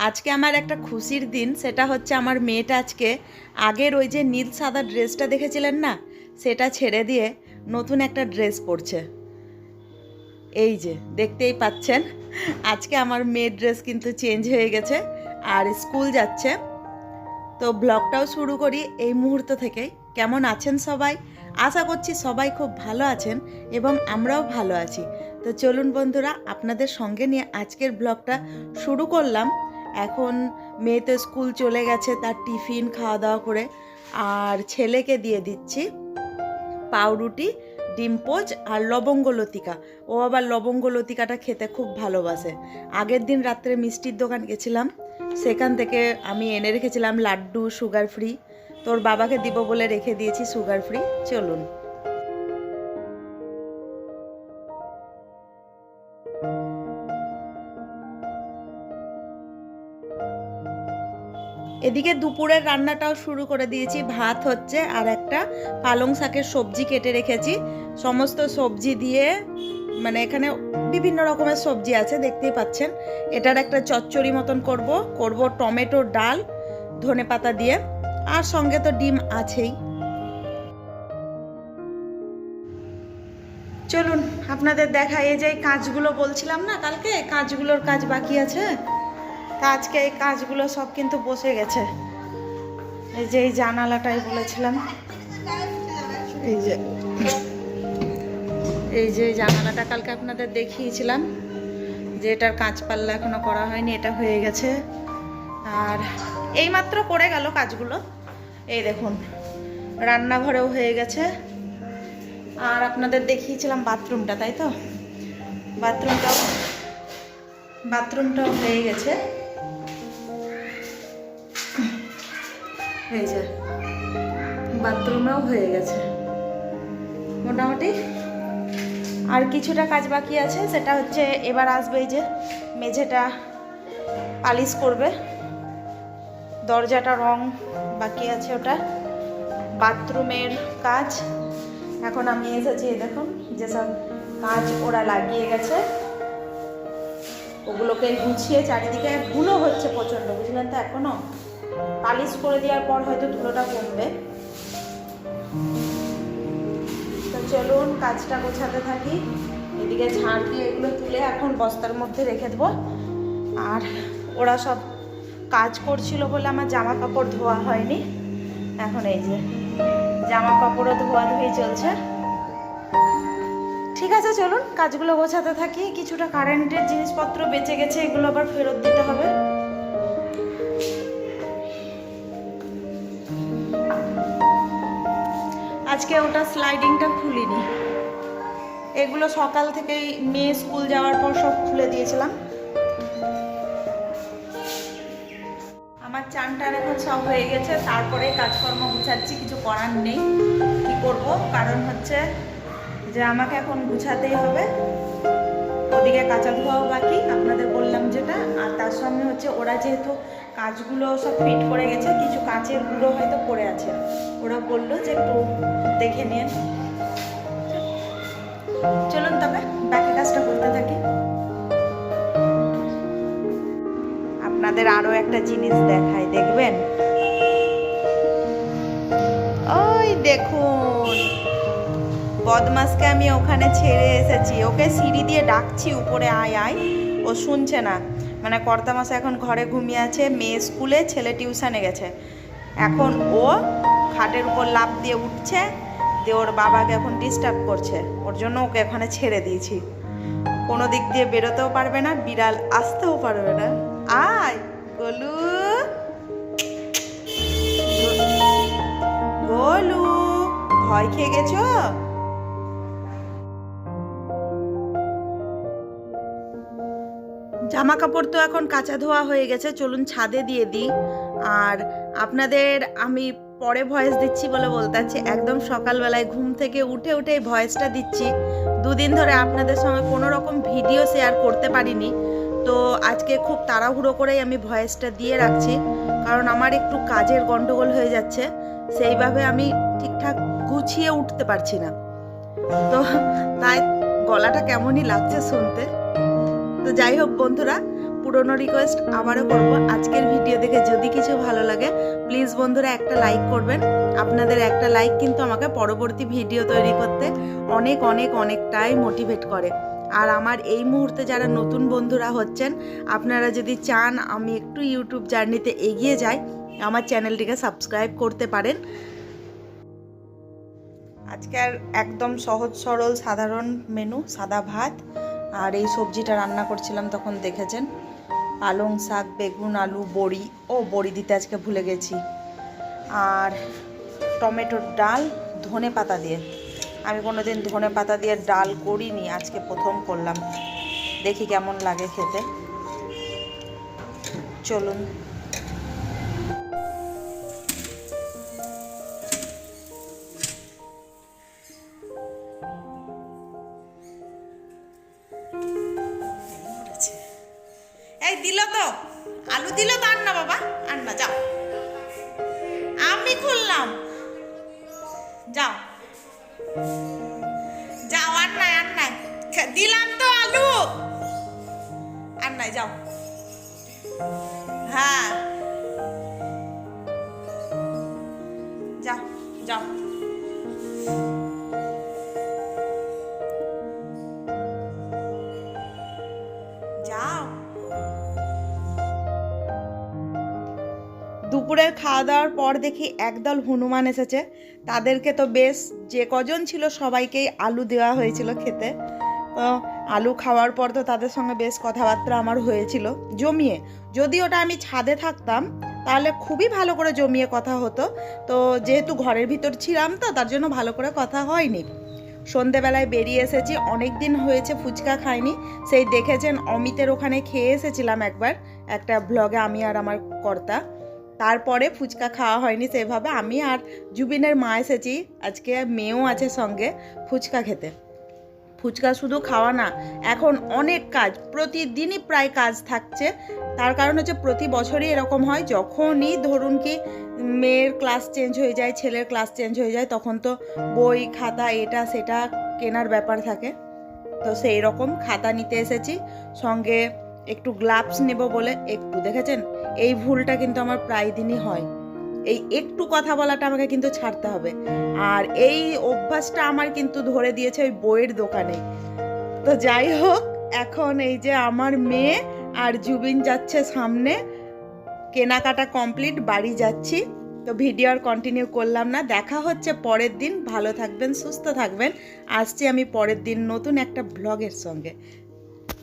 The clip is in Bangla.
আজকে আমার একটা খুশির দিন, সেটা হচ্ছে আমার মেয়েটা আজকে আগের ওই যে নীল সাদা ড্রেসটা দেখেছিলেন না? সেটা ছেড়ে দিয়ে নতুন একটা ড্রেস পরছে। এই যে, দেখতেই পাচ্ছেন। আজকে আমার মেয়ের ড্রেস কিন্তু চেঞ্জ হয়ে গেছে আর স্কুল যাচ্ছে। তো ব্লগটাও শুরু করি এই মুহূর্ত থেকেই। কেমন আছেন সবাই? আশা করছি সবাই খুব ভালো আছেন এবং আমরাও ভালো আছি। তো চলুন বন্ধুরা, আপনাদের সঙ্গে নিয়ে আজকের ব্লগটা শুরু করলাম। এখন মেয়ে তো স্কুল চলে গেছে, তার টিফিন খাওয়া দাওয়া করে। আর ছেলেকে দিয়ে দিচ্ছি পাউরুটি, ডিম পোচ আর লবঙ্গ লতিকা। ও আবার লবঙ্গ লতিকাটা খেতে খুব ভালোবাসে। আগের দিন রাত্রে মিষ্টির দোকান গেছিলাম, সেখান থেকে আমি এনে রেখেছিলাম লাড্ডু সুগার ফ্রি তোর বাবাকে দিব বলে রেখে দিয়েছি সুগার ফ্রি চলুন। এদিকে দুপুরের রান্নাটাও শুরু করে দিয়েছি। ভাত হচ্ছে আর একটা পালং শাকের সবজি কেটে রেখেছি। সমস্ত সবজি দিয়ে মানে এখানে বিভিন্ন রকমের সবজি আছে, দেখতেই পাচ্ছেন। এটার একটা চচ্চড়ি মতন করব। করব টমেটোর ডাল, ধনে পাতা দিয়ে, আর সঙ্গে তো ডিম আছেই। চলুন, আপনাদের দেখা এই যে কাজগুলো বলছিলাম না কালকে? কাজগুলোর কাজ বাকি আছে? আজকে এই কাজগুলো সব কিন্তু বসে গেছে। এই যে এই জানালাটাই বলেছিলাম। এই যে এই যে জানালাটা কালকে আপনাদের দেখিয়েছিলাম, যে এটার কাঁচপাল্লা এখনও করা হয়নি, এটা হয়ে গেছে। আর এইমাত্র করে গেল কাজগুলো। এই দেখুন, রান্নাঘরেও হয়ে গেছে। আর আপনাদের দেখিয়েছিলাম বাথরুমটা, তাই তো? বাথরুমটাও বাথরুমটাও হয়ে গেছে। এই যে, বাথরুমেও হয়ে গেছে। মোটামুটি আর কিছুটা কাজ বাকি আছে, সেটা হচ্ছে এবার আসবে যে মেঝেটা পালিশ করবে। দরজাটা রং বাকি আছে ওটা। বাথরুমের কাজ। এখন আমি এসেছি দেখুন যেসব কাজ ওরা লাগিয়ে গেছে। ওগুলোকে গুছিয়ে, চারিদিকে ধুলো হচ্ছে প্রচণ্ড, বুঝলেন তো এখনও? পালিশ করে দেওয়ার পর হয়তো ধুলোটা কমবে। তো চলুন কাজটা গোছাতে থাকি। এদিকে ঝাড় দিয়ে এগুলো তুলে এখন বস্তার মধ্যে রেখে দেবো। আর ওরা সব কাজ করছিল বলে আমার জামা কাপড় ধোয়া হয়নি। এখন এই যে জামা কাপড়ও ধোয়া ধুয়ে চলছে। ঠিক আছে, চলুন কাজগুলো গোছাতে থাকি। কিছুটা কারেন্টের জিনিসপত্র বেঁচে গেছে, এগুলো আবার ফেরত দিতে হবে। আজকে ওটা স্লাইডিংটা খুলিনি। এগুলো সকাল থেকেই মেয়ে স্কুল যাওয়ার পর সব খুলে দিয়েছিলাম। আমার চান টান এখন সব হয়ে গেছে, তারপরে কাজকর্ম গুছাচ্ছি, কিছু করার নেই। কি করব? কারণ হচ্ছে যে আমাকে এখন গুছাতেই হবে। ওদিকে কাঁচা ধোয়াও বাকি, আপনাদের বললাম যেটা, আর তার সঙ্গে হচ্ছে ওরা যেহেতু কাজগুলো সব ফিট করে গেছে। কিছু কাঁচের গুঁড়ো হয়তো পড়ে আছে। ওরা বলল যে একটু দেখে নিন চলুন তবে, বাকি কাজটা করতে থাকি। আপনাদের আরও একটা জিনিস দেখাই, দেখবেন? ওই দেখুন বদমাসকে আমি ওখানে ছেড়ে এসেছি। ওকে সিঁড়ি দিয়ে ডাকছি, উপরে আয় আয়। ও শুনছে না। মানে কর্তা মাসে এখন ঘরে ঘুমিয়ে আছে, মেয়ে স্কুলে, ছেলে টিউশানে গেছে। এখন ও খাটের উপর লাফ দিয়ে উঠছে, দিয়ে ওর বাবাকে এখন ডিস্টার্ব করছে। ওর জন্য ওকে এখানে ছেড়ে দিয়েছি। কোনো দিক দিয়ে বেরোতেও পারবে না, বিড়াল আসতেও পারবে না। আয়, গোলু। গোলু, ভয় খেয়ে গেছো? জামা কাপড় তো এখন কাঁচা ধোয়া হয়ে গেছে, চলুন ছাদে দিয়ে দিই। আর আপনাদের আমি পরে ভয়েস দিচ্ছি বলে বলতে চাচ্ছি একদম সকালবেলায় ঘুম থেকে উঠে উঠে এই ভয়েসটা দিচ্ছি। দুদিন ধরে আপনাদের সঙ্গে কোনো রকম ভিডিও শেয়ার করতে পারিনি, তো আজকে খুব তাড়াহুড়ো করেই আমি ভয়েসটা দিয়ে রাখছি, কারণ আমার একটু কাজের গণ্ডগোল হয়ে যাচ্ছে, সেইভাবে আমি ঠিকঠাক গুছিয়ে উঠতে পারছি না। তো তাই গলাটা কেমনই লাগছে শুনতে। তো যাই হোক বন্ধুরা, পুরনো রিকোয়েস্ট আবারও করব। আজকের ভিডিও দেখে যদি কিছু ভালো লাগে প্লিজ বন্ধুরা একটা লাইক করবেন। আপনাদের একটা লাইক কিন্তু আমাকে পরবর্তী ভিডিও তৈরি করতে অনেক অনেক, অনেকটাই মোটিভেট করে। আর আমার এই মুহূর্তে যারা নতুন বন্ধুরা হচ্ছেন, আপনারা যদি চান আমি একটু ইউটিউব জার্নিতে এগিয়ে যাই, আমার চ্যানেলটিকে সাবস্ক্রাইব করতে পারেন। আজকের একদম সহজ, সরল, সাধারণ মেনু সাদা ভাত। আর এই সবজিটা রান্না করছিলাম তখন দেখেছেন? পালং শাক, বেগুন, আলু, বড়ি। ও, বড়ি দিতে আজকে ভুলে গেছি। আর টমেটোর ডাল, ধনে পাতা দিয়ে। আমি কোনোদিন ধনে পাতা দিয়ে ডাল করিনি, আজকে প্রথম করলাম। দেখি কেমন লাগে খেতে। চলুন। দিল তো। আলু দিল তো, আন্না বাবা। আন্না, যাও। আমি খুললাম। যাও। যাও, আন্নায় আন্নায়। দিলাম তো আলু। আন্নায়, যাও। হ্যাঁ। যাও যাও। যাও। দুপুরের খাওয়া দাওয়ার পর দেখি একদল হনুমান এসেছে। তাদেরকে তো বেশ, যে কজন ছিল সবাইকেই আলু দেওয়া হয়েছিল খেতে। তো আলু খাওয়ার পর তো তাদের সঙ্গে বেশ কথাবার্তা আমার হয়েছিল। জমিয়ে, যদি ওটা আমি ছাদে থাকতাম, তাহলে খুবই ভালো করে জমিয়ে কথা হতো। তো যেহেতু ঘরের ভিতর ছিলাম তো, তার জন্য ভালো করে কথা হয়নি। সন্ধেবেলায় বেরিয়ে এসেছি অনেক দিন হয়েছে ফুচকা খাইনি। সেই দেখেছেন অমিতের ওখানে খেয়ে এসেছিলাম একবার, একটা ব্লগে আমি আর আমার কর্তা। তারপরে ফুচকা খাওয়া হয়নি সেভাবে। আমি আর জুবিনের মা এসেছি। আজকে মেয়েও আছে সঙ্গে ফুচকা খেতে। ফুচকা শুধু খাওয়া না, এখন অনেক কাজ, প্রতিদিনই প্রায় কাজ থাকছে। তার কারণ হচ্ছে প্রতি বছরই এরকম হয়, যখনই ধরুন কি মেয়ের ক্লাস চেঞ্জ হয়ে যায়, ছেলের ক্লাস চেঞ্জ হয়ে যায়, তখন তো বই, খাতা, এটা, সেটা কেনার ব্যাপার থাকে। তো সেই রকম খাতা নিতে এসেছি। সঙ্গে একটু গ্লাভস নেব বলে, একটু দেখেছেন? এই ভুলটা কিন্তু আমার প্রায় দিনই হয়। এই একটু কথা বলাটা আমাকে কিন্তু ছাড়তে হবে। আর এই অভ্যাসটা আমার কিন্তু ধরে দিয়েছে ওই বইয়ের দোকানে। তো যাই হোক, এখন এই যে আমার মেয়ে আর জুবিন যাচ্ছে সামনে। কেনাকাটা কমপ্লিট, বাড়ি যাচ্ছি। তো ভিডিও আর কন্টিনিউ করলাম না। দেখা হচ্ছে পরের দিন। ভালো থাকবেন, সুস্থ থাকবেন। আসছি আমি পরের দিন নতুন একটা ব্লগের সঙ্গে।